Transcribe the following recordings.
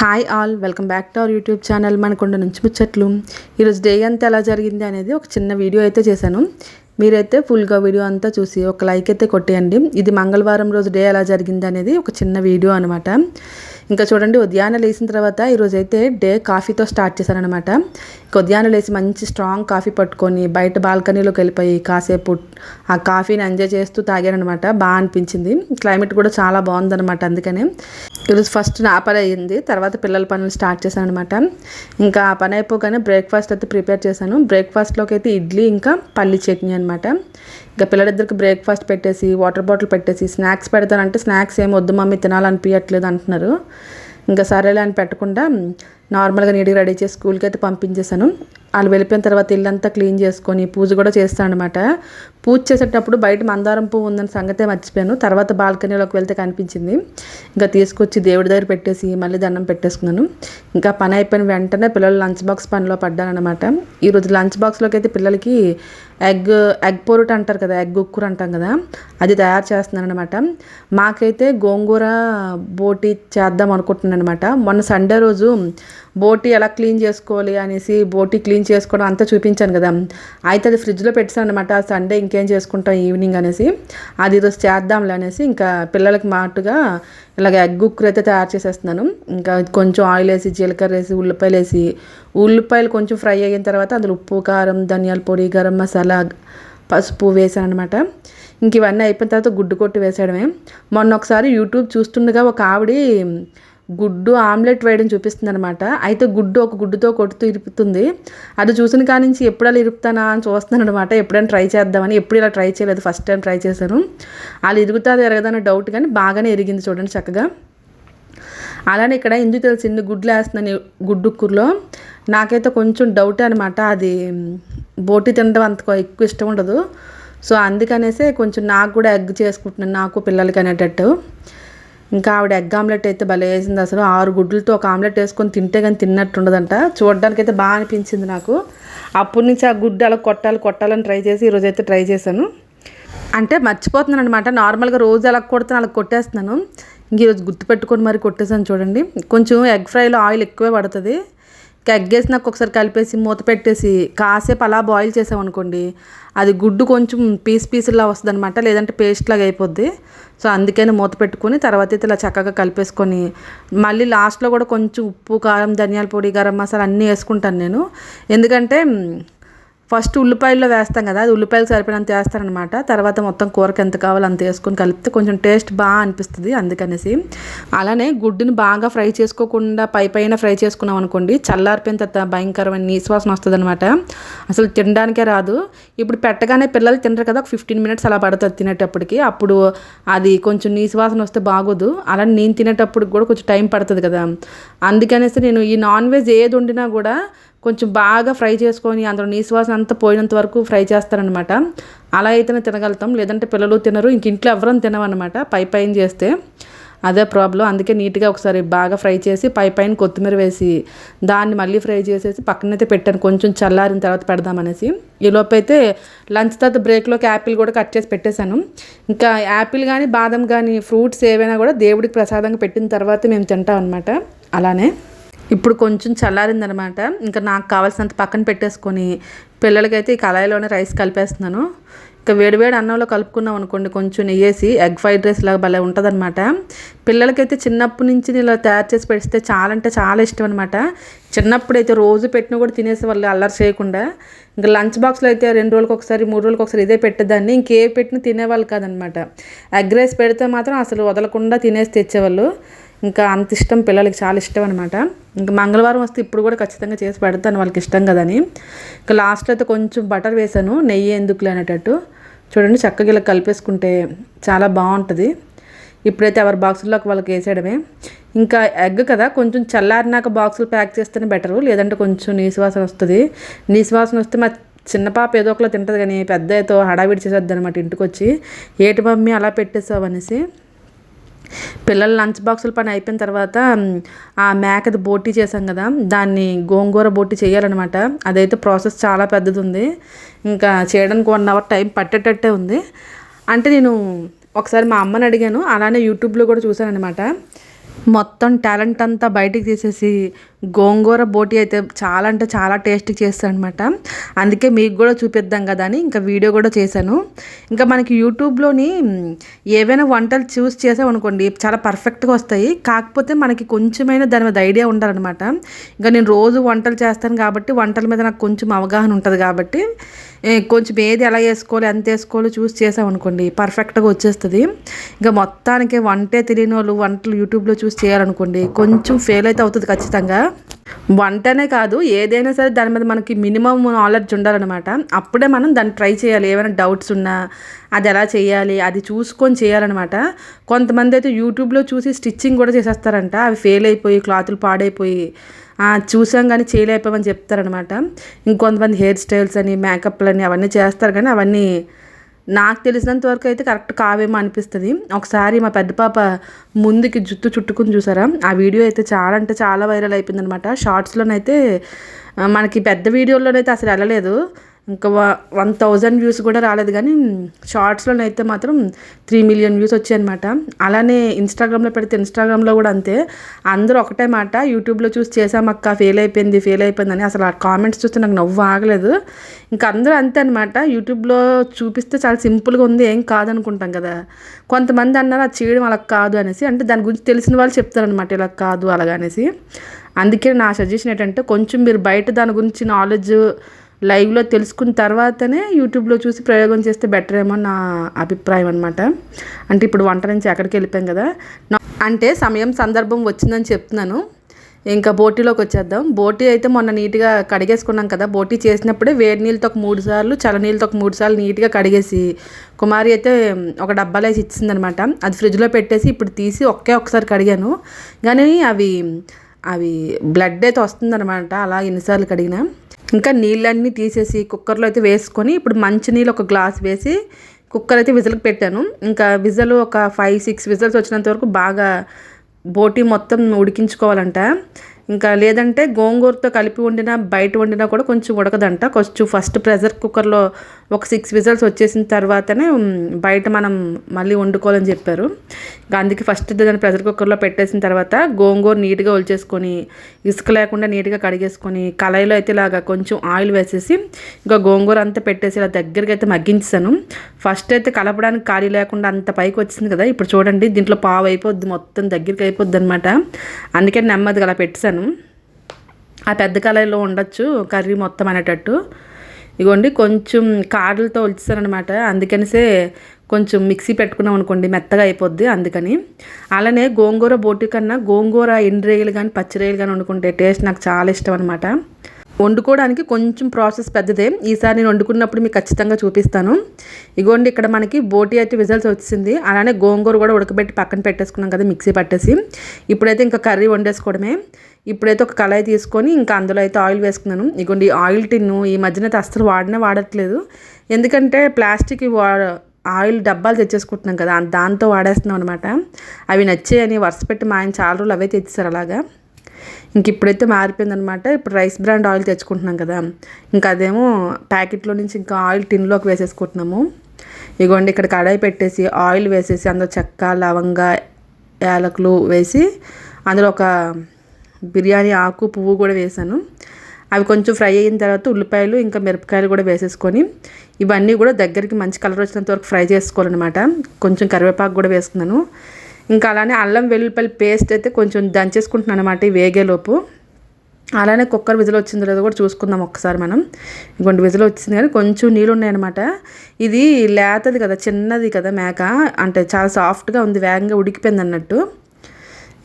Hi all welcome back to our YouTube channel మనకుండ నుంచి ముచ్చట్లు ఈరోజు డే అంతా ఎలా జరిగింది అనేది ఒక చిన్న వీడియో అయితే చేశాను. మీరైతే ఫుల్గా వీడియో అంతా చూసి ఒక లైక్ అయితే కొట్టేయండి. ఇది మంగళవారం రోజు డే ఎలా జరిగింది అనేది ఒక చిన్న వీడియో అనమాట ఇంకా చూడండి ఉదయాన్నే లేచిన తర్వాత ఈరోజు అయితే డే కాఫీతో స్టార్ట్ చేశానమాట ఇంకా ఉదయాన్నే లేచి మంచి స్ట్రాంగ్ కాఫీ పట్టుకొని బయట బాల్కనీలోకి వెళ్ళిపోయి కాసేపు ఆ కాఫీని ఎంజాయ్ చేస్తూ తాగానమాట బాగా అనిపించింది. క్లైమేట్ కూడా చాలా బాగుందనమాట అందుకనే. ఈరోజు ఫస్ట్ నా పని అయ్యింది. తర్వాత పిల్లల పనులు స్టార్ట్ చేశాను అనమాట ఇంకా ఆ పని అయిపోగానే బ్రేక్ఫాస్ట్ అయితే ప్రిపేర్ చేశాను. బ్రేక్ఫాస్ట్లోకి అయితే ఇడ్లీ ఇంకా పల్లి చట్నీ అనమాట ఇంకా పిల్లలిద్దరికి బ్రేక్ఫాస్ట్ పెట్టేసి వాటర్ బాటిల్ పెట్టేసి స్నాక్స్ పెడతానంటే స్నాక్స్ ఏమి వద్దు మమ్మీ తినాలనిపించట్లేదు అంటున్నారు. ఇంకా సరేలే అని పెట్టకుండా నార్మల్గా నీట్గా రెడీ చేసి స్కూల్కి అయితే పంపించేశాను. వాళ్ళు వెళ్ళిపోయిన తర్వాత ఇల్లంతా క్లీన్ చేసుకొని పూజ కూడా చేస్తాను అనమాట పూజ చేసేటప్పుడు బయట మందారం పువ్వు ఉందని సంగతే మర్చిపోయాను. తర్వాత బాల్కనీలోకి వెళ్తే కనిపించింది. ఇంకా తీసుకొచ్చి దేవుడి దగ్గర పెట్టేసి మళ్ళీ దండం పెట్టేసుకున్నాను. ఇంకా పని అయిపోయిన వెంటనే పిల్లలు లంచ్ బాక్స్ పనిలో పడ్డానమాట ఈరోజు లంచ్ బాక్స్లోకి అయితే పిల్లలకి ఎగ్ ఎగ్ పొరుట అంటారు కదా ఎగ్ ఉక్కుర అంటాం కదా అది తయారు చేస్తున్నాను అనమాట మాకైతే గోంగూర బోటి చేద్దాం అనుకుంటున్నాను అనమాట మొన్న సండే రోజు బోటి ఎలా క్లీన్ చేసుకోవాలి అనేసి బోటి క్లీన్ చేసుకోవడం అంతా చూపించాను కదా. అయితే అది ఫ్రిడ్జ్లో పెట్టాను అనమాట సండే ఇంకేం చేసుకుంటాం ఈవినింగ్ అనేసి అది ఈరోజు చేద్దాంలే అనేసి ఇంకా పిల్లలకి మాటుగా ఇలాగ ఎగ్ కుక్కర్ అయితే తయారు చేసేస్తున్నాను. ఇంకా కొంచెం ఆయిల్ వేసి జీలకర్ర వేసి ఉల్లిపాయలు వేసి ఉల్లిపాయలు కొంచెం ఫ్రై అయిన తర్వాత అందులో ఉప్పు కారం ధనియాల పొడి గరం మసాలా పసుపు వేసాను అనమాట ఇంక ఇవన్నీ అయిపోయిన తర్వాత గుడ్డు కొట్టి వేసేయడమే. మొన్న ఒకసారి యూట్యూబ్ చూస్తుండగా ఒక ఆవిడ గుడ్డు ఆమ్లెట్ వేయడం చూపిస్తుంది అనమాట అయితే గుడ్డు ఒక గుడ్డుతో కొడుతూ ఇరుపుతుంది. అది చూసిన కాడి నుంచి ఎప్పుడు అలా ఇరుపుతానా అని చూస్తున్నాను అనమాట ఎప్పుడైనా ట్రై చేద్దామని ఎప్పుడు ఇలా ట్రై చేయలేదు. ఫస్ట్ టైం ట్రై చేశాను. అలా ఇరుగుతుంది ఎరగదన్న డౌట్ కానీ బాగానే ఎరిగింది చూడండి చక్కగా. అలానే ఇక్కడ ఎందుకు తెలిసింది ఇన్ని గుడ్లు వేస్తున్నాను గుడ్డు కూరలో? నాకైతే కొంచెం డౌట్ అనమాట అది బోటి తినడం అంత ఎక్కువ ఇష్టం ఉండదు. సో అందుకనేసే కొంచెం నాకు కూడా ఎగ్ చేసుకుంటున్నాను. నాకు పిల్లలకి అనేటట్టు. ఇంకా ఆవిడ ఎగ్ ఆమ్లెట్ అయితే భలే వేసింది అసలు. ఆరు గుడ్లతో ఒక ఆమ్లెట్ వేసుకొని తింటే కానీ తిన్నట్టు ఉండదంట చూడడానికి అయితే బాగా అనిపించింది నాకు. అప్పటి నుంచి ఆ గుడ్డు అలా కొట్టాలి కొట్టాలని ట్రై చేసి ఈరోజు అయితే ట్రై చేశాను. అంటే మర్చిపోతున్నాను అనమాట నార్మల్గా రోజు అలా కొడుతాను అలా కొట్టేస్తున్నాను. ఇంక ఈరోజు గుర్తుపెట్టుకొని మరి కొట్టేసాను చూడండి. కొంచెం ఎగ్ ఫ్రైలో ఆయిల్ ఎక్కువే పడుతుంది. కగ్గేసి నాకు ఒకసారి కలిపేసి మూత పెట్టేసి కాసేపు అలా బాయిల్ చేసామనుకోండి అది గుడ్డు కొంచెం పీస్ పీసులా వస్తుంది అనమాట లేదంటే పేస్ట్ లాగా అయిపోద్ది. సో అందుకని మూత పెట్టుకొని తర్వాత అయితే ఇలా చక్కగా కలిపేసుకొని మళ్ళీ లాస్ట్లో కూడా కొంచెం ఉప్పు కారం ధనియాల పొడి గరం మసాలా అన్నీ వేసుకుంటాను నేను. ఎందుకంటే ఫస్ట్ ఉల్లిపాయల్లో వేస్తాం కదా అది ఉల్లిపాయలు సరిపోయినంత వేస్తారనమాట. తర్వాత మొత్తం కూరకి ఎంత కావాలో అంత వేసుకొని కలిపితే కొంచెం టేస్ట్ బాగా అనిపిస్తుంది అందుకనేసి. అలానే గుడ్డుని బాగా ఫ్రై చేసుకోకుండా పై పైన ఫ్రై చేసుకున్నాం అనుకోండి చల్లారిపోయిన తర్వాత భయంకరమైన నీసువాసన వస్తుంది అనమాట అసలు తినడానికే రాదు. ఇప్పుడు పెట్టగానే పిల్లలు తినరు కదా ఒక ఫిఫ్టీన్ మినిట్స్ అలా పడుతుంది తినేటప్పటికి. అప్పుడు అది కొంచెం నీసువాసన వస్తే బాగోదు. అలానే నేను తినేటప్పుడు కూడా కొంచెం టైం పడుతుంది కదా. అందుకనేసి నేను ఈ నాన్ వెజ్ ఏది వండినా కూడా కొంచెం బాగా ఫ్రై చేసుకొని అందులో నీసువాసన అంతా పోయినంత వరకు ఫ్రై చేస్తారనమాట అలా అయితేనే తినగలుగుతాం. లేదంటే పిల్లలు తినరు. ఇంక ఇంట్లో ఎవరం తినవన్నమాట పై పైన చేస్తే అదే ప్రాబ్లం అందుకే నీట్గా ఒకసారి బాగా ఫ్రై చేసి పై పైన కొత్తిమీర వేసి దాన్ని మళ్ళీ ఫ్రై చేసేసి పక్కనైతే పెట్టాను. కొంచెం చల్లారిన తర్వాత పెడదామనేసి. ఈలోపు అయితే లంచ్ తర్వాత బ్రేక్లోకి యాపిల్ కూడా కట్ చేసి పెట్టేశాను. ఇంకా యాపిల్ కానీ బాదం కానీ ఫ్రూట్స్ ఏవైనా కూడా దేవుడికి ప్రసాదంగా పెట్టిన తర్వాత మేము తింటాం అనమాట అలానే ఇప్పుడు కొంచెం చల్లారిందనమాట. ఇంకా నాకు కావాల్సినంత పక్కన పెట్టేసుకొని పిల్లలకైతే ఈ కళాయిలోనే రైస్ కలిపేస్తున్నాను. ఇంకా వేడివేడి అన్నంలో కలుపుకున్నాం అనుకోండి కొంచెం నెయ్యేసి ఎగ్ ఫ్రైడ్ రైస్ లాగా భలే ఉంటుంది అనమాట పిల్లలకైతే చిన్నప్పటి నుంచి ఇలా తయారు చేసి పెడితే చాలా అంటే చాలా ఇష్టం అనమాట చిన్నప్పుడు అయితే రోజు పెట్టినా కూడా తినేసి వాళ్ళు అల్లరి చేయకుండా ఇంకా లంచ్ బాక్స్లో అయితే రెండు రోజులకు ఒకసారి మూడు రోజులకు ఒకసారి ఇదే పెట్టేదాన్ని. ఇంకే పెట్టినా తినేవాళ్ళు కాదనమాట. ఎగ్ రైస్ పెడితే మాత్రం అసలు వదలకుండా తినేసి తెచ్చేవాళ్ళు. ఇంకా అంత ఇష్టం పిల్లలకి చాలా ఇష్టం అనమాట ఇంకా మంగళవారం వస్తే ఇప్పుడు కూడా ఖచ్చితంగా చేసి పెడతాను వాళ్ళకి ఇష్టం కదని. ఇంకా లాస్ట్లో అయితే కొంచెం బటర్ వేసాను నెయ్యి ఎందుకు లేనటట్టు చూడండి చక్కగా ఇలా కలిపేసుకుంటే చాలా బాగుంటుంది. ఇప్పుడైతే ఎవరి బాక్సుల్లోకి వాళ్ళకి వేసేయడమే. ఇంకా ఎగ్ కదా కొంచెం చల్లారినాక బాక్సులు ప్యాక్ చేస్తేనే బెటరు లేదంటే కొంచెం నీసువాసన వస్తుంది. నీసువాసన వస్తే మా చిన్న పాప ఏదో ఒకలా తింటుంది కానీ పెద్ద అయితే హడావిడి చేసేద్ది అనమాట ఇంటికి వచ్చి ఏటి మమ్మీ అలా పెట్టేసావు అనేసి. పిల్లల లంచ్ బాక్సుల పని అయిపోయిన తర్వాత ఆ మేకది బోటీ చేసాం కదా దాన్ని గోంగూర బోటీ చేయాలన్నమాట. అదైతే ప్రాసెస్ చాలా పెద్దది ఉంది ఇంకా చేయడానికి వన్ అవర్ టైం పట్టేటట్టే ఉంది. అంటే నేను ఒకసారి మా అమ్మని అడిగాను అలానే యూట్యూబ్లో కూడా చూశాను అనమాట మొత్తం టాలెంట్ అంతా బయటికి తీసేసి గోంగూర బోటి అయితే చాలా అంటే చాలా టేస్టీ చేస్తాను అనమాట అందుకే మీకు కూడా చూపిద్దాం కదా అని ఇంకా వీడియో కూడా చేశాను. ఇంకా మనకి యూట్యూబ్లోని ఏవైనా వంటలు చూస్ చేసామనుకోండి చాలా పర్ఫెక్ట్గా వస్తాయి. కాకపోతే మనకి కొంచెమైనా దాని మీద ఐడియా ఉండాలన్నమాట. ఇంకా నేను రోజు వంటలు చేస్తాను కాబట్టి వంటల మీద నాకు కొంచెం అవగాహన ఉంటుంది కాబట్టి కొంచెం ఏది ఎలా వేసుకోవాలి ఎంత వేసుకోవాలో చూస్ చేసామనుకోండి పర్ఫెక్ట్గా వచ్చేస్తుంది. ఇంకా మొత్తానికి వంటే తెలియని వాళ్ళు వంటలు యూట్యూబ్లో చూసి చేయాలనుకోండి కొంచెం ఫెయిల్ అయితే అవుతుంది ఖచ్చితంగా. వంటనే కాదు ఏదైనా సరే దాని మీద మనకి మినిమం నాలెడ్జ్ ఉండాలన్నమాట. అప్పుడే మనం దాన్ని ట్రై చేయాలి. ఏమైనా డౌట్స్ ఉన్నా అది ఎలా చేయాలి అది చూసుకొని చేయాలన్నమాట. కొంతమంది అయితే యూట్యూబ్లో చూసి స్టిచ్చింగ్ కూడా చేసేస్తారంట. అవి ఫెయిల్ అయిపోయి క్లాతులు పాడైపోయి చూసాం కానీ చేయలేకపోయామని చెప్తారనమాట ఇంకొంతమంది హెయిర్ స్టైల్స్ అని మేకప్లు అని అవన్నీ చేస్తారు కానీ అవన్నీ నాకు తెలిసినంత వరకు అయితే కరెక్ట్ కావేమో అనిపిస్తుంది. ఒకసారి మా పెద్ద పాప ముందుకి జుట్టు చుట్టుకుని చూసారా? ఆ వీడియో అయితే చాలా అంటే చాలా వైరల్ అయిపోయింది అనమాట షార్ట్స్లోనైతే మనకి పెద్ద వీడియోలోనైతే అసలు వెళ్ళలేదు. ఇంకా వన్ థౌజండ్ వ్యూస్ కూడా రాలేదు కానీ షార్ట్స్లోనైతే మాత్రం త్రీ మిలియన్ వ్యూస్ వచ్చాయన్నమాట అలానే ఇన్స్టాగ్రామ్లో పెడితే ఇన్స్టాగ్రామ్లో కూడా అంతే. అందరూ ఒకటే మాట యూట్యూబ్లో చూసి చేసామక్క ఫెయిల్ అయిపోయింది ఫెయిల్ అయిపోయిందని. అసలు ఆ కామెంట్స్ చూస్తే నాకు నవ్వు ఆగలేదు. ఇంకా అందరూ అంతే అనమాట యూట్యూబ్లో చూపిస్తే చాలా సింపుల్గా ఉంది ఏం కాదనుకుంటాం కదా. కొంతమంది అన్నారు అది చేయడం అలా కాదు అనేసి. అంటే దాని గురించి తెలిసిన వాళ్ళు చెప్తారనమాట ఇలా కాదు అలాగనేసి అందుకే నా సజెషన్ ఏంటంటే కొంచెం మీరు బయట దాని గురించి నాలెడ్జ్ లైవ్లో తెలుసుకున్న తర్వాతనే యూట్యూబ్లో చూసి ప్రయోగం చేస్తే బెటర్ ఏమో నా అభిప్రాయం అనమాట అంటే ఇప్పుడు వంట నుంచి ఎక్కడికి వెళ్ళిపోయాం కదా. అంటే సమయం సందర్భం వచ్చిందని చెప్తున్నాను. ఇంకా బోటీలోకి వచ్చేద్దాం. బోటీ అయితే మొన్న నీట్గా కడిగేసుకున్నాం కదా. బోటీ చేసినప్పుడే వేడి నీళ్ళతో ఒక మూడు సార్లు చల్ల నీళ్ళతో ఒక మూడు సార్లు నీట్గా కడిగేసి కుమారి అయితే ఒక డబ్బాలో వేసి ఇచ్చిందనమాట అది ఫ్రిడ్జ్లో పెట్టేసి ఇప్పుడు తీసి ఒకే ఒకసారి కడిగాను. కానీ అవి అవి బ్లడ్ అయితే వస్తుందన్నమాట. అలా ఎన్నిసార్లు కడిగినా. ఇంకా నీళ్ళన్నీ తీసేసి కుక్కర్లో అయితే వేసుకొని ఇప్పుడు మంచినీళ్ళు ఒక గ్లాస్ వేసి కుక్కర్ అయితే విజిల్కి పెట్టాను. ఇంకా విజలు ఒక ఫైవ్ సిక్స్ విజిల్స్ వచ్చినంత వరకు బాగా బోటి మొత్తం ఉడికించుకోవాలంట. ఇంకా లేదంటే గోంగూరతో కలిపి వండినా బయట వండినా కూడా కొంచెం ఉడకదంట. కొంచెం ఫస్ట్ ప్రెషర్ కుక్కర్లో ఒక సిక్స్ విజల్స్ వచ్చేసిన తర్వాతనే బయట మనం మళ్ళీ వండుకోవాలని చెప్పారు. ఇంకా అందుకే ఫస్ట్ దాన్ని ప్రెషర్ కుక్కర్లో పెట్టేసిన తర్వాత గోంగూర నీట్గా ఒలిచేసుకొని ఇసుక లేకుండా నీట్గా కడిగేసుకొని కళాయిలో అయితే ఇలాగా కొంచెం ఆయిల్ వేసేసి ఇంకా గోంగూర అంతా పెట్టేసి ఇలా దగ్గరికి అయితే మగ్గించాను ఫస్ట్ అయితే కలపడానికి ఖాళీ లేకుండా అంత పైకి వచ్చింది కదా ఇప్పుడు చూడండి దీంట్లో పావు అయిపోద్ది మొత్తం దగ్గరికి అయిపోద్ది అనమాట అందుకే నెమ్మదిగా అలా పెట్టాను ఆ పెద్ద కళాయిలో ఉండొచ్చు కర్రీ మొత్తం అనేటట్టు. ఇగోండి కొంచెం కాడలతో వచ్చేసానమాట అందుకనిసే కొంచెం మిక్సీ పెట్టుకున్నాం అనుకోండి మెత్తగా అయిపోద్ది అందుకని. అలానే గోంగూర బోటి కన్నా గోంగూర ఎండ్రేయలు కానీ పచ్చిరేయలు కానీ వండుకుంటే టేస్ట్ నాకు చాలా ఇష్టం అనమాట వండుకోవడానికి కొంచెం ప్రాసెస్ పెద్దదే. ఈసారి నేను వండుకున్నప్పుడు మీకు ఖచ్చితంగా చూపిస్తాను. ఇగోండి ఇక్కడ మనకి బోటి అయితే విజల్స్ వచ్చింది అలానే గోంగూర కూడా ఉడకబెట్టి పక్కన పెట్టేసుకున్నాం కదా మిక్సీ పట్టేసి. ఇప్పుడైతే ఇంకా కర్రీ వండేసుకోవడమే. ఇప్పుడైతే ఒక కళాయి తీసుకొని ఇంకా అందులో అయితే ఆయిల్ వేసుకున్నాను. ఇగోండి ఆయిల్ టిన్ను ఈ మధ్యన అయితే అస్సలు వాడనే వాడట్లేదు. ఎందుకంటే ప్లాస్టిక్ వా ఆయిల్ డబ్బాలు తెచ్చేసుకుంటున్నాం కదా దాంతో వాడేస్తున్నాం అనమాట అవి నచ్చాయని వరుస పెట్టి మా ఆయన చాలా రోజులు అవే తెచ్చేసారు అలాగా. ఇంక ఇప్పుడైతే మారిపోయిందనమాట. ఇప్పుడు రైస్ బ్రాండ్ ఆయిల్ తెచ్చుకుంటున్నాం కదా. ఇంకా అదేమో ప్యాకెట్లో నుంచి ఇంకా ఆయిల్ టిన్లోకి వేసేసుకుంటున్నాము. ఇగోండి ఇక్కడ కడాయి పెట్టేసి ఆయిల్ వేసేసి అందులో చెక్క లవంగ యాలకులు వేసి అందులో ఒక బిర్యానీ ఆకు పువ్వు కూడా వేసాను. అవి కొంచెం ఫ్రై అయిన తర్వాత ఉల్లిపాయలు ఇంకా మిరపకాయలు కూడా వేసేసుకొని ఇవన్నీ కూడా దగ్గరికి మంచి కలర్ వచ్చినంత వరకు ఫ్రై చేసుకోవాలన్నమాట. కొంచెం కరివేపాకు కూడా వేసుకున్నాను. ఇంకా అలానే అల్లం వెల్లుల్లిపాయల పేస్ట్ అయితే కొంచెం దంచేసుకుంటున్నాను అనమాట ఈ వేగేలోపు. అలానే కుక్కర్ విజిల్ వచ్చిందో లేదో కూడా చూసుకుందాం ఒక్కసారి మనం. ఇంకొంటి విజిల్ వచ్చింది కానీ కొంచెం నీళ్ళు ఉన్నాయన్నమాట. ఇది లేతది కదా చిన్నది కదా మేక అంటే చాలా సాఫ్ట్గా ఉంది వేగంగా ఉడికిపోయింది అన్నట్టు.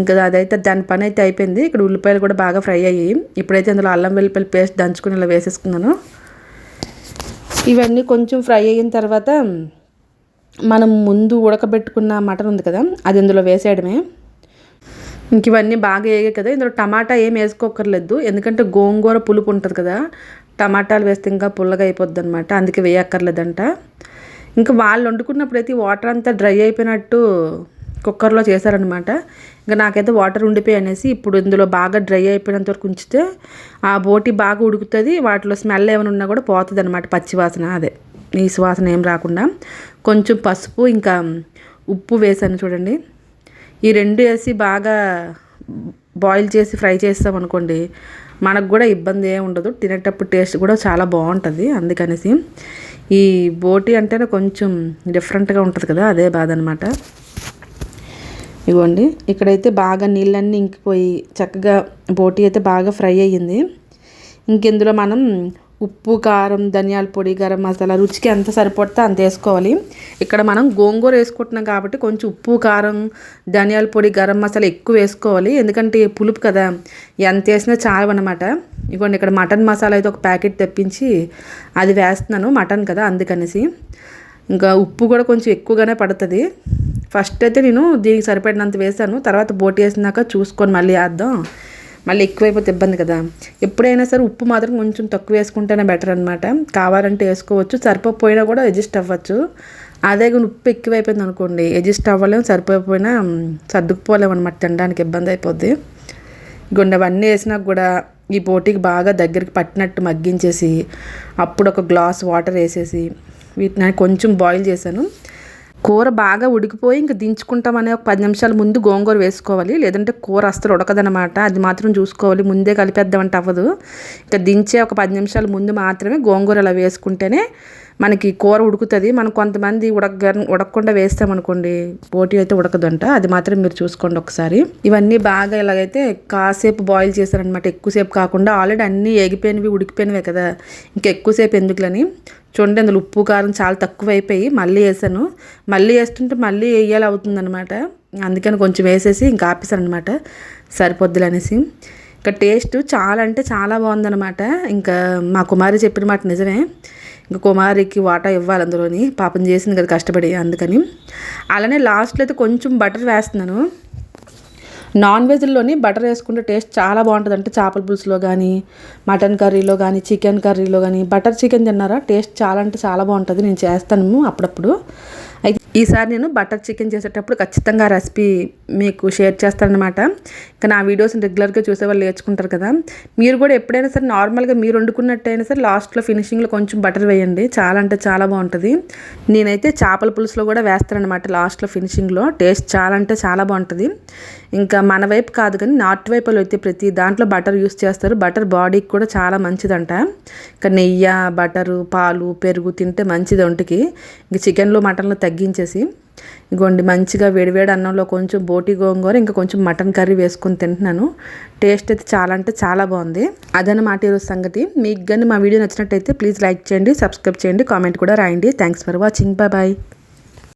ఇంకా అదైతే దాని పని అయితే అయిపోయింది. ఇక్కడ ఉల్లిపాయలు కూడా బాగా ఫ్రై అయ్యి ఇప్పుడైతే అందులో అల్లం వెల్లిపాయల పేస్ట్ దంచుకుని ఇలా వేసేసుకున్నాను ఇవన్నీ కొంచెం ఫ్రై అయిన తర్వాత మనం ముందు ఉడకబెట్టుకున్న మటన్ ఉంది కదా అది ఇందులో వేసేయడమే. ఇంక ఇవన్నీ బాగా వేగాయి కదా ఇందులో టమాటా ఏం వేసుకోకర్లేదు ఎందుకంటే గోంగూర పులుపు ఉంటుంది కదా టమాటాలు వేస్తే ఇంకా పుల్లగా అయిపోద్ది అనమాట అందుకే వేయక్కర్లేదంట. ఇంకా వాళ్ళు వండుకున్నప్పుడు అయితే వాటర్ అంతా డ్రై అయిపోయినట్టు కుక్కర్లో చేశారనమాట ఇంకా నాకైతే వాటర్ ఉండిపోయి అనేసి ఇప్పుడు ఇందులో బాగా డ్రై అయిపోయినంత వరకు ఉంచితే ఆ బోటి బాగా ఉడుకుతుంది వాటిలో స్మెల్ ఏమైనా ఉన్నా కూడా పోతుంది అనమాట పచ్చివాసన అదే. ఈ సువాసన ఏం రాకుండా కొంచెం పసుపు ఇంకా ఉప్పు వేసాను చూడండి. ఈ రెండు వేసి బాగా బాయిల్ చేసి ఫ్రై చేస్తాం అనుకోండి మనకు కూడా ఇబ్బంది ఏమి ఉండదు. తినేటప్పుడు టేస్ట్ కూడా చాలా బాగుంటుంది అందుకనేసి. ఈ బోటి అంటేనే కొంచెం డిఫరెంట్గా ఉంటుంది కదా అదే బాధ అనమాట ఇవ్వండి. ఇక్కడైతే బాగా నీళ్ళన్నీ ఇంకిపోయి చక్కగా బోటి అయితే బాగా ఫ్రై అయ్యింది. ఇంకెందులో మనం ఉప్పు కారం ధనియాల పొడి గరం మసాలా రుచికి ఎంత సరిపడితే అంత వేసుకోవాలి. ఇక్కడ మనం గోంగూర వేసుకుంటున్నాం కాబట్టి కొంచెం ఉప్పు కారం ధనియాల పొడి గరం మసాలా ఎక్కువ వేసుకోవాలి. ఎందుకంటే పులుపు కదా ఎంత వేసినా చాలు అనమాట ఇదిగోండి ఇక్కడ మటన్ మసాలా అయితే ఒక ప్యాకెట్ తెప్పించి అది వేస్తున్నాను మటన్ కదా అందుకనేసి. ఇంకా ఉప్పు కూడా కొంచెం ఎక్కువగానే పడుతుంది. ఫస్ట్ అయితే నేను దీనికి సరిపడినంత వేసాను తర్వాత బోటి వేసినాక చూసుకొని మళ్ళీ వేద్దాం. మళ్ళీ ఎక్కువైపోతే ఇబ్బంది కదా. ఎప్పుడైనా సరే ఉప్పు మాత్రం కొంచెం తక్కువ వేసుకుంటేనే బెటర్ అనమాట కావాలంటే వేసుకోవచ్చు సరిపోయినా కూడా అడ్జస్ట్ అవ్వచ్చు. అదే కానీ ఉప్పు ఎక్కువైపోయింది అనుకోండి అడ్జస్ట్ అవ్వలేము సరిపోయిపోయినా సర్దుకుపోలేము అనమాట తినడానికి ఇబ్బంది అయిపోద్ది. గుండెవన్నీ వేసినా కూడా ఈ పోటీకి బాగా దగ్గరికి పట్టినట్టు మగ్గించేసి అప్పుడు ఒక గ్లాస్ వాటర్ వేసేసి వీటిని కొంచెం బాయిల్ చేశాను. కూర బాగా ఉడికిపోయి ఇంక దించుకుంటామనే ఒక పది నిమిషాల ముందు గోంగూర వేసుకోవాలి. లేదంటే కూర అస్సలు ఉడకదనమాట అది మాత్రం చూసుకోవాలి. ముందే కలిపేద్దామంటే అవ్వదు. ఇంకా దించే ఒక పది నిమిషాల ముందు మాత్రమే గోంగూర అలా వేసుకుంటేనే మనకి కూర ఉడుకుతుంది. మనం కొంతమంది ఉడక ఉడకకుండా వేస్తామనుకోండి పోటీ అయితే ఉడకదంట. అది మాత్రం మీరు చూసుకోండి ఒకసారి. ఇవన్నీ బాగా ఇలాగైతే కాసేపు బాయిల్ చేశారనమాట ఎక్కువసేపు కాకుండా ఆల్రెడీ అన్నీ ఎగిపోయినవి ఉడికిపోయినవే కదా. ఇంకా ఎక్కువసేపు ఎందుకులని? చూడండి అందులో ఉప్పు కారం చాలా తక్కువ అయిపోయి మళ్ళీ వేసాను. మళ్ళీ వేస్తుంటే మళ్ళీ వేయాలి అవుతుందనమాట అందుకని కొంచెం వేసేసి ఇంకా ఆపేసాను అనమాట సరిపోద్దులు అనేసి ఇంకా టేస్ట్ చాలా అంటే చాలా బాగుందనమాట ఇంకా మా కుమారి చెప్పిన మాట నిజమే. ఇంకా కుమారికి వాటా ఇవ్వాలి అందులోని. పాపం చేసింది కదా కష్టపడి అందుకని. అలానే లాస్ట్లో అయితే కొంచెం బటర్ వేస్తున్నాను. నాన్ వెజ్లోని బటర్ వేసుకుంటే టేస్ట్ చాలా బాగుంటుంది అంటే చేపల పులుసులో కానీ మటన్ కర్రీలో కానీ చికెన్ కర్రీలో కానీ బటర్ చికెన్ తిన్నారా? టేస్ట్ చాలా అంటే చాలా బాగుంటుంది. నేను చేస్తాను అప్పుడప్పుడు. అయితే ఈసారి నేను బటర్ చికెన్ చేసేటప్పుడు ఖచ్చితంగా రెసిపీ మీకు షేర్ చేస్తానమాట ఇంకా నా వీడియోస్ని రెగ్యులర్గా చూసే వాళ్ళు నేర్చుకుంటారు కదా. మీరు కూడా ఎప్పుడైనా సరే నార్మల్గా మీరు వండుకున్నట్టయినా సరే లాస్ట్లో ఫినిషింగ్లో కొంచెం బటర్ వేయండి. చాలా అంటే చాలా బాగుంటుంది. నేనైతే చేపల పులుసులో కూడా వేస్తానమాట లాస్ట్లో ఫినిషింగ్లో. టేస్ట్ చాలా అంటే చాలా బాగుంటుంది. ఇంకా మన వైపు కాదు కానీ నార్త్ వైపులో అయితే ప్రతి దాంట్లో బటర్ యూస్ చేస్తారు. బటర్ బాడీకి కూడా చాలా మంచిదంట. ఇంకా నెయ్యి బటరు పాలు పెరుగు తింటే మంచిది ఒంటికి. ఇంక చికెన్లో మటన్లో తగ్గించేసి ఇగోండి మంచిగా వేడివేడి అన్నంలో కొంచెం బోటి గోంగూర ఇంకా కొంచెం మటన్ కర్రీ వేసుకొని తింటున్నాను. టేస్ట్ అయితే చాలా అంటే చాలా బాగుంది. అదనమాట ఈరోజు సంగతి. మీకు కానీ మా వీడియో నచ్చినట్టయితే ప్లీజ్ లైక్ చేయండి సబ్స్క్రైబ్ చేయండి కామెంట్ కూడా రాయండి. Thanks for watching. Bye bye.